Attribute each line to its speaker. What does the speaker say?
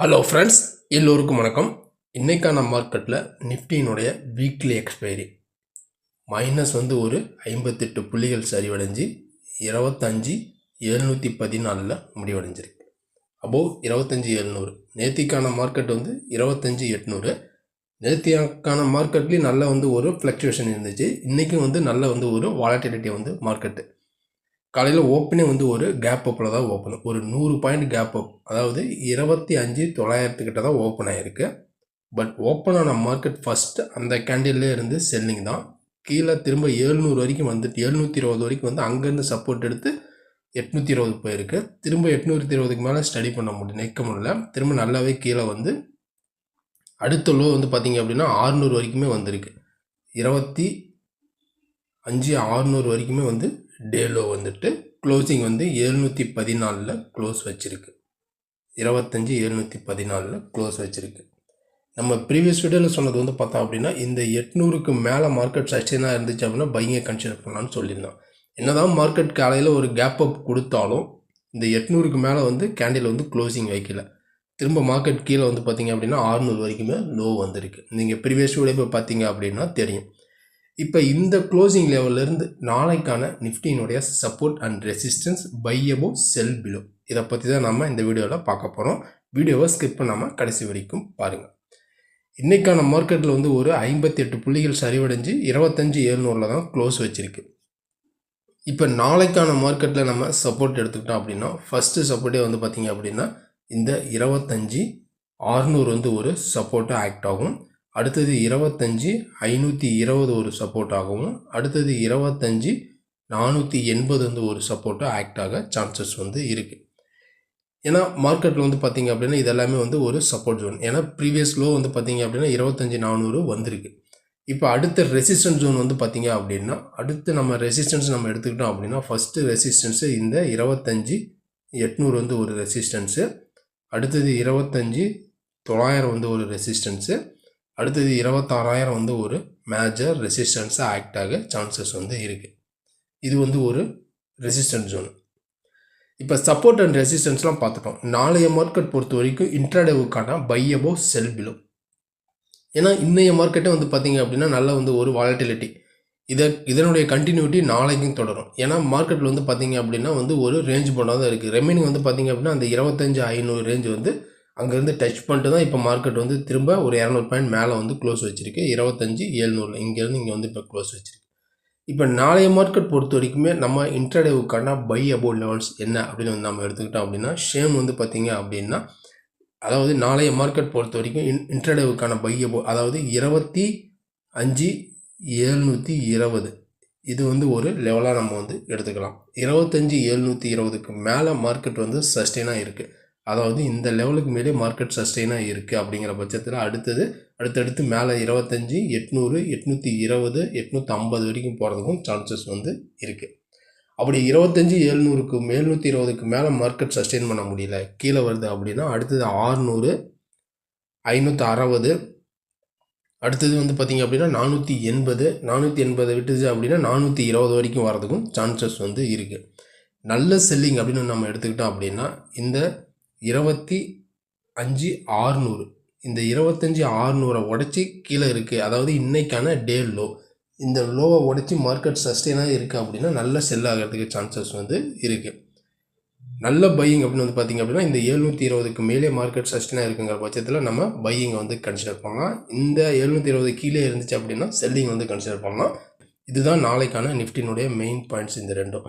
Speaker 1: Hello friends எல்லோருக்கும் வணக்கம். இன்றைக்கான மார்க்கெட்டில் நிஃப்டியினுடைய வீக்லி எக்ஸ்பைரி மைனஸ் வந்து ஒரு ஐம்பத்தெட்டு புள்ளிகள் சரிவடைஞ்சு இருபத்தஞ்சி எழுநூற்றி பதினாலில் முடிவடைஞ்சிருக்கு. அபோவ் இருபத்தஞ்சி எழுநூறு. நேத்திக்கான மார்க்கெட் வந்து இருபத்தஞ்சி எட்நூறு. நேத்தியாக்கான மார்க்கெட்லேயும் நல்ல வந்து ஒரு ஃப்ளக்சுவேஷன் இருந்துச்சு. இன்றைக்கும் வந்து நல்ல வந்து ஒரு வாலட்டிலிட்டி வந்து மார்க்கெட்டு காலையில் ஓப்பனே வந்து ஒரு கேப் அப்பில் தான் ஓப்பன் ஒரு நூறு பாயிண்ட் கேப் அப் அதாவது இருபத்தி அஞ்சு தொள்ளாயிரத்துக்கிட்ட தான் ஓப்பன் ஆகிருக்கு பட் ஓப்பன் ஆன மார்க்கெட் ஃபஸ்ட்டு அந்த கேண்டில்லே இருந்து செல்லிங் தான். கீழே திரும்ப ஏழ்நூறு வரைக்கும் வந்துட்டு எழுநூற்றி இருபது வரைக்கும் வந்து அங்கேருந்து சப்போர்ட் எடுத்து எட்நூற்றி இருபது போயிருக்கு. திரும்ப எட்நூற்றி இருபதுக்கு மேலே ஸ்டடி பண்ண முடியும் நிற்க முடியல. திரும்ப நல்லாவே கீழே வந்து அடுத்த லோ வந்து பார்த்திங்க அப்படின்னா ஆறுநூறு வரைக்குமே வந்திருக்கு. இருபத்தி அஞ்சு ஆறுநூறு வரைக்குமே வந்து டேலோ வந்துட்டு க்ளோசிங் வந்து எழுநூற்றி பதினாலில் க்ளோஸ் வச்சுருக்கு. இருபத்தஞ்சி எழுநூற்றி பதினாலில் க்ளோஸ் வச்சுருக்கு. நம்ம ப்ரீவியஸ் வீடியோவில் சொன்னது வந்து பார்த்தோம் அப்படின்னா இந்த எட்நூறுக்கு மேலே மார்க்கெட் சஸ்டெயினாக இருந்துச்சு அப்படின்னா பையங்கை கன்சிடர் பண்ணலான்னு சொல்லியிருந்தோம் என்னதான் மார்க்கெட் காலையில் ஒரு கேப் அப் கொடுத்தாலும் இந்த எட்நூறுக்கு மேலே வந்து கேண்டில் வந்து க்ளோசிங் வைக்கல. திரும்ப மார்க்கெட் கீழே வந்து பார்த்தீங்க அப்படின்னா ஆறுநூறு வரைக்குமே லோ வந்திருக்கு. நீங்கள் ப்ரீவியஸ் வீடியோ போய் பார்த்தீங்க அப்படின்னா தெரியும். இப்போ இந்த க்ளோசிங் லெவல்லேருந்து நாளைக்கான நிஃப்டியினுடைய support and resistance buy above sell below இதை பற்றி தான் நம்ம இந்த வீடியோவில் பார்க்க போகிறோம் வீடியோவை ஸ்கிப் பண்ணாமல் கடைசி வரைக்கும் பாருங்கள் இன்றைக்கான மார்க்கெட்டில் வந்து ஒரு ஐம்பத்தி எட்டு புள்ளிகள் சரிவடைஞ்சு இருபத்தஞ்சி ஏழ்நூறில் தான் க்ளோஸ் வச்சுருக்கு. இப்போ நாளைக்கான மார்க்கெட்டில் நம்ம சப்போர்ட் எடுத்துக்கிட்டோம் அப்படின்னா ஃபஸ்ட்டு சப்போர்ட்டே வந்து பார்த்திங்க அப்படின்னா இந்த இருபத்தஞ்சி ஆறுநூறு வந்து ஒரு சப்போர்ட்டாக ஆக்ட் ஆகும். அடுத்தது இருபத்தஞ்சி ஐநூற்றி இருபது ஒரு சப்போர்ட் ஆகவும் அடுத்தது இருபத்தஞ்சி நானூற்றி எண்பது வந்து ஒரு சப்போர்ட்டாக ஆக்ட் ஆக சான்சஸ் வந்து இருக்குது ஏன்னா மார்க்கெட்டில் வந்து பார்த்திங்க அப்படின்னா இதெல்லாமே வந்து ஒரு சப்போர்ட் ஜோன் ஏன்னா ப்ரீவியஸ் லோ வந்து பார்த்திங்க அப்படின்னா இருபத்தஞ்சி நானூறு வந்திருக்கு. இப்போ அடுத்த ரெசிஸ்டன்ஸ் ஜோன் வந்து பார்த்திங்க அப்படின்னா அடுத்து நம்ம ரெசிஸ்டன்ஸ் நம்ம எடுத்துக்கிட்டோம் அப்படின்னா ஃபஸ்ட்டு ரெசிஸ்டன்ஸு இந்த இருபத்தஞ்சி எட்நூறு வந்து ஒரு ரெசிஸ்டன்ஸு அடுத்தது இருபத்தஞ்சி தொள்ளாயிரம் வந்து ஒரு ரெசிஸ்டன்ஸு அடுத்தது இருபத்தாறாயிரம் வந்து ஒரு மேஜர் ரெசிஸ்டன்ஸாக ஆக்ட் ஆக சான்சஸ் வந்து இருக்குது இது வந்து ஒரு ரெசிஸ்டன்ஸ் ஜோன் இப்போ சப்போர்ட் அண்ட் ரெசிஸ்டன்ஸ்லாம் பார்த்துட்டோம். நாளைய மார்க்கெட் பொறுத்த வரைக்கும் இன்ட்ராடேவுக்கான பையபோ செல் பிலோ ஏன்னா இன்றைய மார்க்கெட்டே வந்து பார்த்திங்க அப்படின்னா நல்ல வந்து ஒரு வாலட்டிலிட்டி இதை இதனுடைய கண்டினியூட்டி நாளைக்கும் தொடரும். ஏன்னா மார்க்கெட்டில் வந்து பார்த்திங்க அப்படின்னா வந்து ஒரு ரேஞ்ச் போனால் தான் இருக்குது ரெமைனிங் வந்து பார்த்திங்க அப்படின்னா அந்த இருபத்தஞ்சு ஐநூறு ரேஞ்ச் வந்து அங்கேருந்து டச் பண்ணிட்டு தான் இப்போ மார்க்கெட் வந்து திரும்ப ஒரு இரநூறு பாயிண்ட் மேலே வந்து க்ளோஸ் வச்சுருக்கு. இருபத்தஞ்சி ஏழ்நூறு இங்கேருந்து இங்கே வந்து இப்போ க்ளோஸ் வச்சுருக்கு. இப்போ நாளைய மார்க்கெட் பொறுத்த வரைக்குமே நம்ம இன்ட்ரடேவுக்கான பை அபோட் லெவல்ஸ் என்ன அப்படின்னு வந்து நம்ம எடுத்துக்கிட்டோம் அப்படின்னா ஷேம் வந்து பார்த்திங்க அப்படின்னா அதாவது நாளைய மார்க்கெட் பொறுத்த வரைக்கும் இன் இன்ட்ரடேவுக்கான பை அபோ அதாவது இருபத்தி அஞ்சு ஏழ்நூற்றி இருபது. இது வந்து ஒரு லெவலாக நம்ம வந்து எடுத்துக்கலாம். இருபத்தஞ்சி ஏழ்நூற்றி இருபதுக்கு மேலே மார்க்கெட் வந்து சஸ்டெயினாக இருக்குது அதாவது இந்த லெவலுக்கு மேலே மார்க்கெட் சஸ்டெயினாக இருக்குது அப்படிங்கிற பட்சத்தில் அடுத்தது அடுத்தடுத்து மேலே இருபத்தஞ்சி எட்நூறு எட்நூற்றி இருபது எட்நூற்றி ஐம்பது வரைக்கும் போகிறதுக்கும் சான்சஸ் வந்து இருக்குது அப்படி இருபத்தஞ்சி எழுநூறுக்கு மேல்நூற்றி இருபதுக்கு மேலே மார்க்கெட் சஸ்டெயின் பண்ண முடியல கீழே வருது அப்படின்னா அடுத்தது ஆறுநூறு ஐநூற்றி அறுபது அடுத்தது வந்து பார்த்திங்க அப்படின்னா நானூற்றி எண்பது நானூற்றி எண்பது விட்டுச்சு அப்படின்னா நானூற்றி இருபது வரைக்கும் வரதுக்கும் சான்சஸ் வந்து இருக்குது நல்ல செல்லிங் அப்படின்னு நம்ம எடுத்துக்கிட்டோம் அப்படின்னா இந்த இருபத்தி அஞ்சு ஆறுநூறு. இந்த இருபத்தஞ்சி ஆறுநூறை உடச்சி கீழே இருக்குது அதாவது இன்றைக்கான டே லோ இந்த லோவை உடச்சி மார்க்கெட் சஸ்டெயினாக இருக்குது அப்படின்னா நல்ல செல் ஆகிறதுக்கு சான்சஸ் வந்து இருக்குது நல்ல பையிங் அப்படின்னு வந்து பார்த்திங்க அப்படின்னா இந்த எழுநூற்றி இருபதுக்கு மேலே மார்க்கெட் சஸ்டெயினாக இருக்குங்கிற பட்சத்தில் நம்ம பையிங்கை வந்து கன்சிடர் பண்ணலாம். இந்த எழுநூற்றி இருபது கீழே இருந்துச்சு அப்படின்னா செல்லிங் வந்து கன்சிடர் பண்ணலாம். இதுதான் நாளைக்கான நிஃப்டினுடைய மெயின் பாயிண்ட்ஸ் இந்த ரெண்டும்.